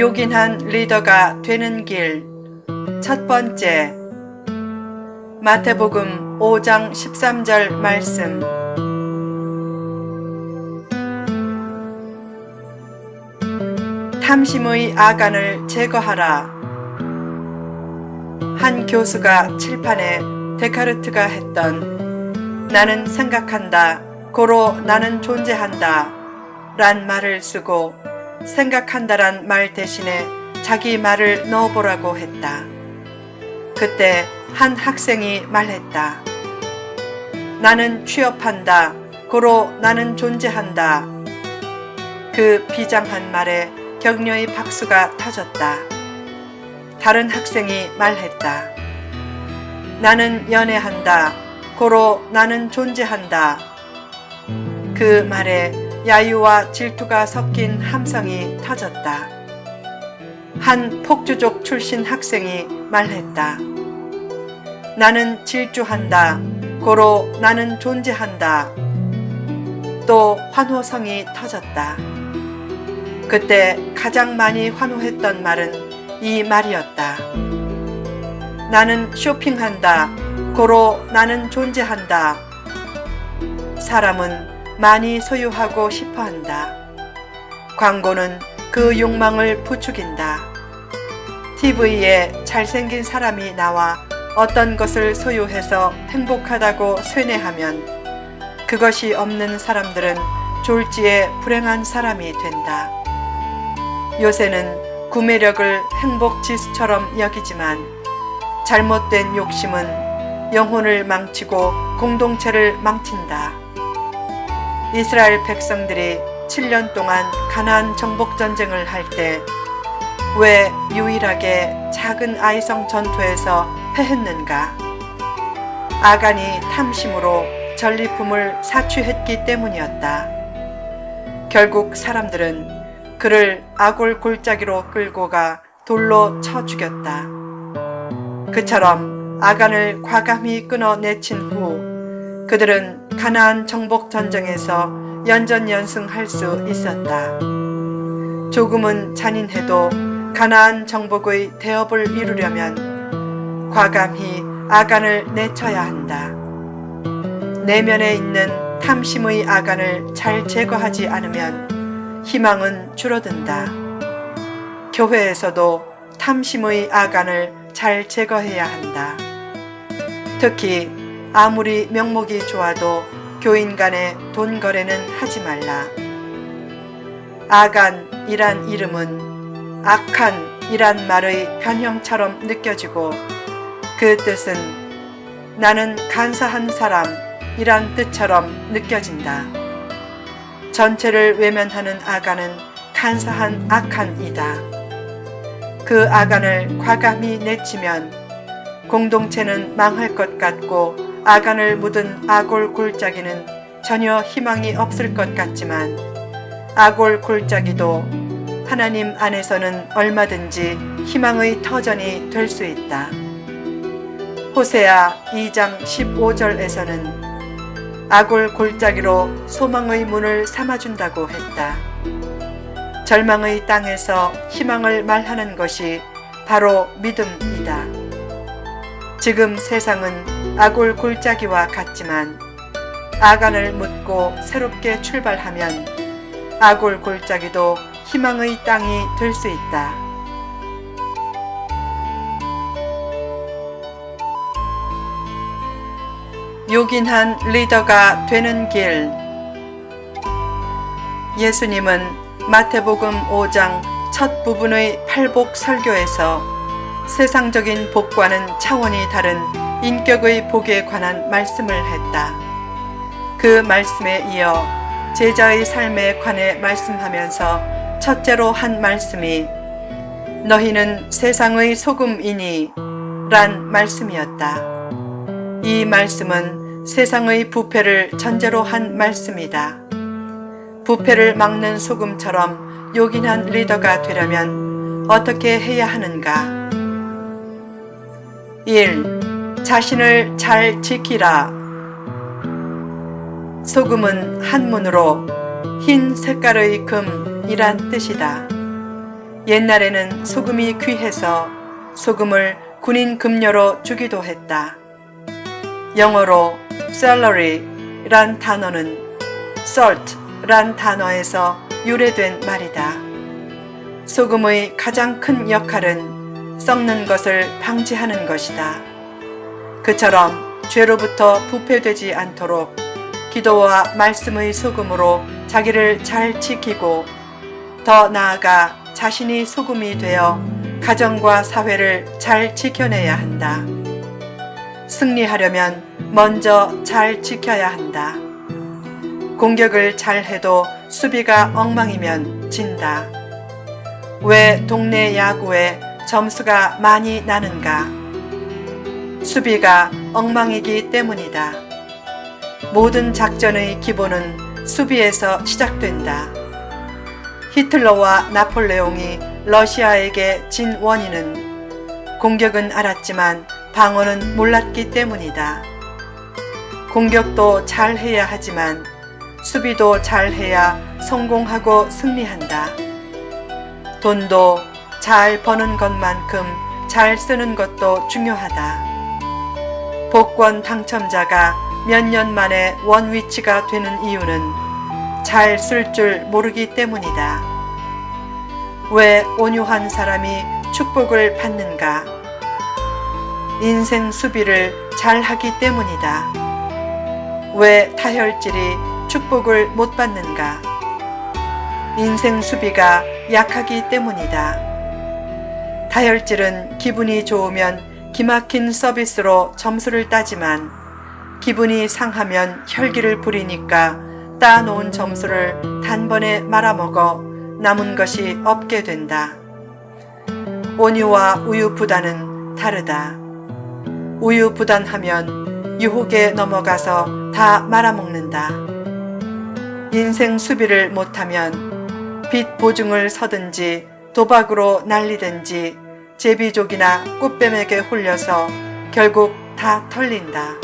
요긴한 리더가 되는 길. 첫 번째. 마태복음 5장 13절 말씀. 탐심의 아간을 제거하라. 한 교수가 칠판에 데카르트가 했던 나는 생각한다. 고로 나는 존재한다. 란 말을 쓰고 생각한다란 말 대신에 자기 말을 넣어보라고 했다. 그때 한 학생이 말했다. 나는 취업한다. 고로 나는 존재한다. 그 비장한 말에 격려의 박수가 터졌다. 다른 학생이 말했다. 나는 연애한다. 고로 나는 존재한다. 그 말에 야유와 질투가 섞인 함성이 터졌다. 한 폭주족 출신 학생이 말했다. 나는 질주한다. 고로 나는 존재한다. 또 환호성이 터졌다. 그때 가장 많이 환호했던 말은 이 말이었다. 나는 쇼핑한다. 고로 나는 존재한다. 사람은 많이 소유하고 싶어 한다. 광고는 그 욕망을 부추긴다. TV에 잘생긴 사람이 나와 어떤 것을 소유해서 행복하다고 쇠뇌하면 그것이 없는 사람들은 졸지에 불행한 사람이 된다. 요새는 구매력을 행복 지수처럼 여기지만 잘못된 욕심은 영혼을 망치고 공동체를 망친다. 이스라엘 백성들이 7년 동안 가나안 정복 전쟁을 할 때 왜 유일하게 작은 아이성 전투에서 패했는가? 아간이 탐심으로 전리품을 사취했기 때문이었다. 결국 사람들은 그를 아골 골짜기로 끌고 가 돌로 쳐 죽였다. 그처럼 아간을 과감히 끊어 내친 후 그들은 가나안 정복 전쟁에서 연전연승할 수 있었다. 조금은 잔인해도 가나안 정복의 대업을 이루려면 과감히 아간을 내쳐야 한다. 내면에 있는 탐심의 아간을 잘 제거하지 않으면 희망은 줄어든다. 교회에서도 탐심의 아간을 잘 제거해야 한다. 특히 아무리 명목이 좋아도 교인 간의 돈 거래는 하지 말라. 아간이란 이름은 악한이란 말의 변형처럼 느껴지고 그 뜻은 나는 간사한 사람이란 뜻처럼 느껴진다. 전체를 외면하는 아간은 간사한 악한이다. 그 아간을 과감히 내치면 공동체는 망할 것 같고 아간을 묻은 아골 골짜기는 전혀 희망이 없을 것 같지만 아골 골짜기도 하나님 안에서는 얼마든지 희망의 터전이 될 수 있다. 호세아 2장 15절에서는 아골 골짜기로 소망의 문을 삼아준다고 했다. 절망의 땅에서 희망을 말하는 것이 바로 믿음이다. 지금 세상은 아골 골짜기와 같지만 아간을 묻고 새롭게 출발하면 아골 골짜기도 희망의 땅이 될 수 있다. 요긴한 리더가 되는 길 예수님은 마태복음 5장 첫 부분의 팔복 설교에서 세상적인 복과는 차원이 다른 인격의 복에 관한 말씀을 했다. 그 말씀에 이어 제자의 삶에 관해 말씀하면서 첫째로 한 말씀이 너희는 세상의 소금이니 란 말씀이었다. 이 말씀은 세상의 부패를 전제로 한 말씀이다. 부패를 막는 소금처럼 요긴한 리더가 되려면 어떻게 해야 하는가? 1. 자신을 잘 지키라. 소금은 한문으로 흰 색깔의 금이란 뜻이다. 옛날에는 소금이 귀해서 소금을 군인 급료로 주기도 했다. 영어로 salary란 단어는 salt란 단어에서 유래된 말이다. 소금의 가장 큰 역할은 썩는 것을 방지하는 것이다. 그처럼 죄로부터 부패되지 않도록 기도와 말씀의 소금으로 자기를 잘 지키고 더 나아가 자신이 소금이 되어 가정과 사회를 잘 지켜내야 한다. 승리하려면 먼저 잘 지켜야 한다. 공격을 잘 해도 수비가 엉망이면 진다. 왜 동네 야구에 점수가 많이 나는가? 수비가 엉망이기 때문이다. 모든 작전의 기본은 수비에서 시작된다. 히틀러와 나폴레옹이 러시아에게 진 원인은 공격은 알았지만 방어는 몰랐기 때문이다. 공격도 잘 해야 하지만 수비도 잘 해야 성공하고 승리한다. 돈도 잘 버는 것만큼 잘 쓰는 것도 중요하다. 복권 당첨자가 몇 년 만에 원위치가 되는 이유는 잘 쓸 줄 모르기 때문이다. 왜 온유한 사람이 축복을 받는가? 인생 수비를 잘 하기 때문이다. 왜 타혈질이 축복을 못 받는가? 인생 수비가 약하기 때문이다. 다혈질은 기분이 좋으면 기막힌 서비스로 점수를 따지만 기분이 상하면 혈기를 부리니까 따놓은 점수를 단번에 말아먹어 남은 것이 없게 된다. 온유와 우유부단은 다르다. 우유부단하면 유혹에 넘어가서 다 말아먹는다. 인생 수비를 못하면 빚 보증을 서든지 도박으로 날리든지 제비족이나 꽃뱀에게 홀려서 결국 다 털린다.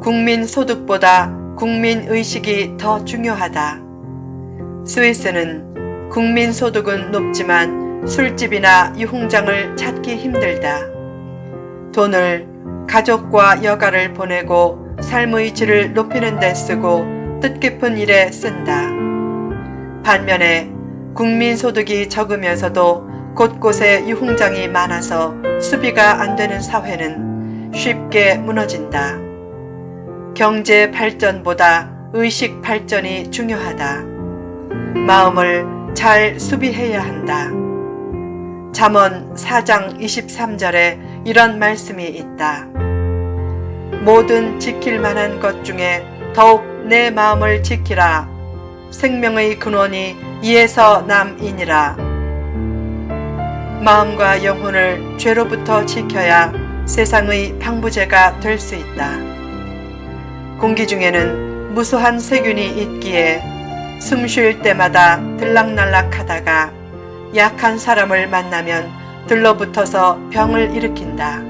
국민 소득보다 국민 의식이 더 중요하다. 스위스는 국민 소득은 높지만 술집이나 유흥장을 찾기 힘들다. 돈을 가족과 여가를 보내고 삶의 질을 높이는 데 쓰고 뜻깊은 일에 쓴다. 반면에 국민 소득이 적으면서도 곳곳에 유흥장이 많아서 수비가 안 되는 사회는 쉽게 무너진다. 경제 발전보다 의식 발전이 중요하다. 마음을 잘 수비해야 한다. 잠언 4장 23절에 이런 말씀이 있다. 모든 지킬 만한 것 중에 더욱 내 마음을 지키라. 생명의 근원이 이에서 남이니라. 마음과 영혼을 죄로부터 지켜야 세상의 방부제가 될 수 있다. 공기 중에는 무수한 세균이 있기에 숨 쉴 때마다 들락날락 하다가 약한 사람을 만나면 들러붙어서 병을 일으킨다.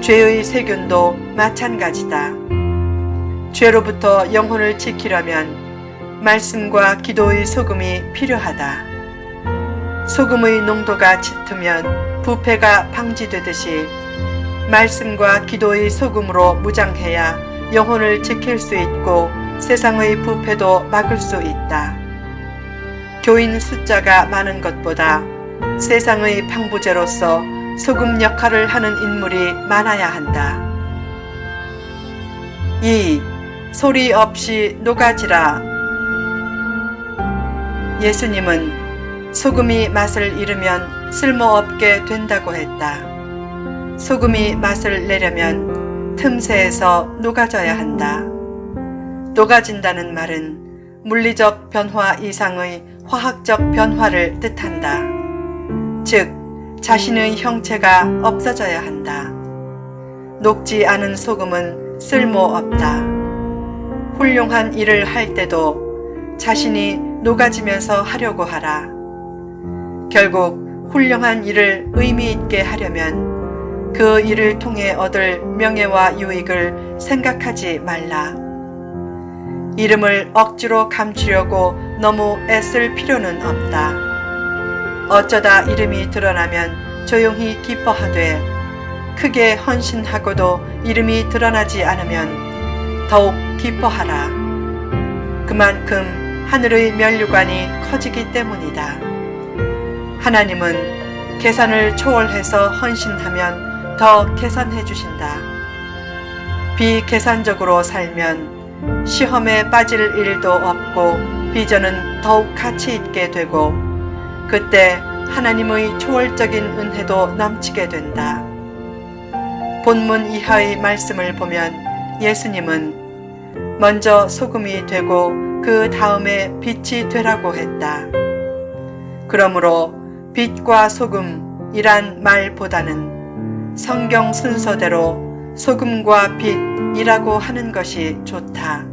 죄의 세균도 마찬가지다. 죄로부터 영혼을 지키려면 말씀과 기도의 소금이 필요하다. 소금의 농도가 짙으면 부패가 방지되듯이 말씀과 기도의 소금으로 무장해야 영혼을 지킬 수 있고 세상의 부패도 막을 수 있다. 교인 숫자가 많은 것보다 세상의 방부제로서 소금 역할을 하는 인물이 많아야 한다. 2. 소리 없이 녹아지라. 예수님은 소금이 맛을 잃으면 쓸모없게 된다고 했다. 소금이 맛을 내려면 틈새에서 녹아져야 한다. 녹아진다는 말은 물리적 변화 이상의 화학적 변화를 뜻한다. 즉, 자신의 형체가 없어져야 한다. 녹지 않은 소금은 쓸모없다. 훌륭한 일을 할 때도 자신이 녹아지면서 하려고 하라. 결국 훌륭한 일을 의미 있게 하려면 그 일을 통해 얻을 명예와 유익을 생각하지 말라. 이름을 억지로 감추려고 너무 애쓸 필요는 없다. 어쩌다 이름이 드러나면 조용히 기뻐하되 크게 헌신하고도 이름이 드러나지 않으면 더욱 기뻐하라. 그만큼 하늘의 면류관이 커지기 때문이다. 하나님은 계산을 초월해서 헌신하면 더 계산해 주신다. 비계산적으로 살면 시험에 빠질 일도 없고 비전은 더욱 가치 있게 되고 그때 하나님의 초월적인 은혜도 넘치게 된다. 본문 이하의 말씀을 보면 예수님은 먼저 소금이 되고 그 다음에 빛이 되라고 했다. 그러므로 빛과 소금이란 말보다는 성경 순서대로 소금과 빛이라고 하는 것이 좋다.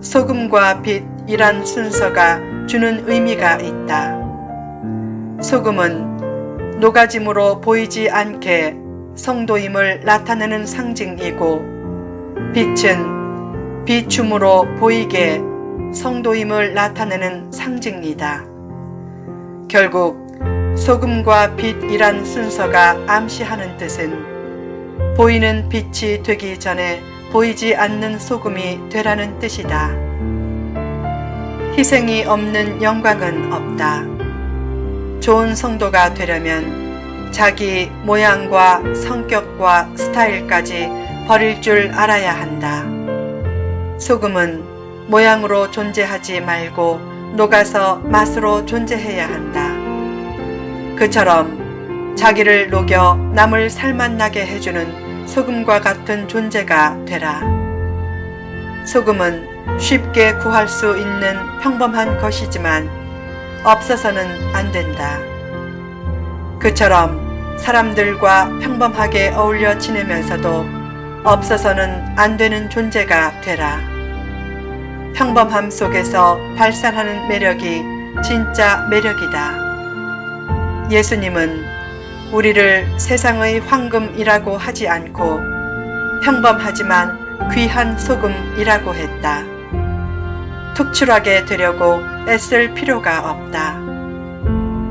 소금과 빛이란 순서가 주는 의미가 있다. 소금은 녹아짐으로 보이지 않게 성도임을 나타내는 상징이고 빛은 비춤으로 보이게 성도임을 나타내는 상징이다. 결국 소금과 빛이란 순서가 암시하는 뜻은 보이는 빛이 되기 전에 보이지 않는 소금이 되라는 뜻이다. 희생이 없는 영광은 없다. 좋은 성도가 되려면 자기 모양과 성격과 스타일까지 버릴 줄 알아야 한다. 소금은 모양으로 존재하지 말고 녹아서 맛으로 존재해야 한다. 그처럼 자기를 녹여 남을 살맛나게 해주는 소금과 같은 존재가 되라. 소금은 쉽게 구할 수 있는 평범한 것이지만 없어서는 안 된다. 그처럼 사람들과 평범하게 어울려 지내면서도 없어서는 안 되는 존재가 되라. 평범함 속에서 발산하는 매력이 진짜 매력이다. 예수님은 우리를 세상의 황금이라고 하지 않고 평범하지만 귀한 소금이라고 했다. 특출하게 되려고 애쓸 필요가 없다.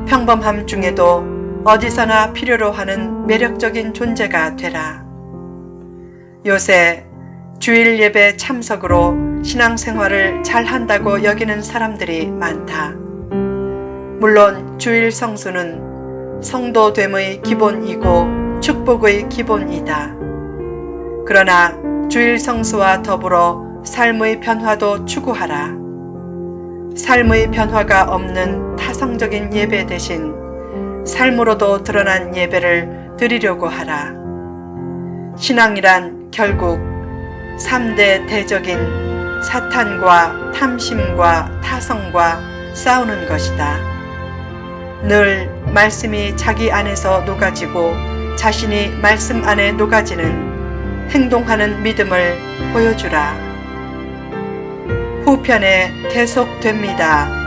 평범함 중에도 어디서나 필요로 하는 매력적인 존재가 되라. 요새 주일 예배 참석으로 신앙생활을 잘 한다고 여기는 사람들이 많다. 물론 주일 성수는 성도됨의 기본이고 축복의 기본이다. 그러나 주일 성수와 더불어 삶의 변화도 추구하라. 삶의 변화가 없는 타성적인 예배 대신 삶으로도 드러난 예배를 드리려고 하라. 신앙이란 결국 3대 대적인 사탄과 탐심과 타성과 싸우는 것이다. 늘 말씀이 자기 안에서 녹아지고 자신이 말씀 안에 녹아지는 행동하는 믿음을 보여주라. 후편에 계속됩니다.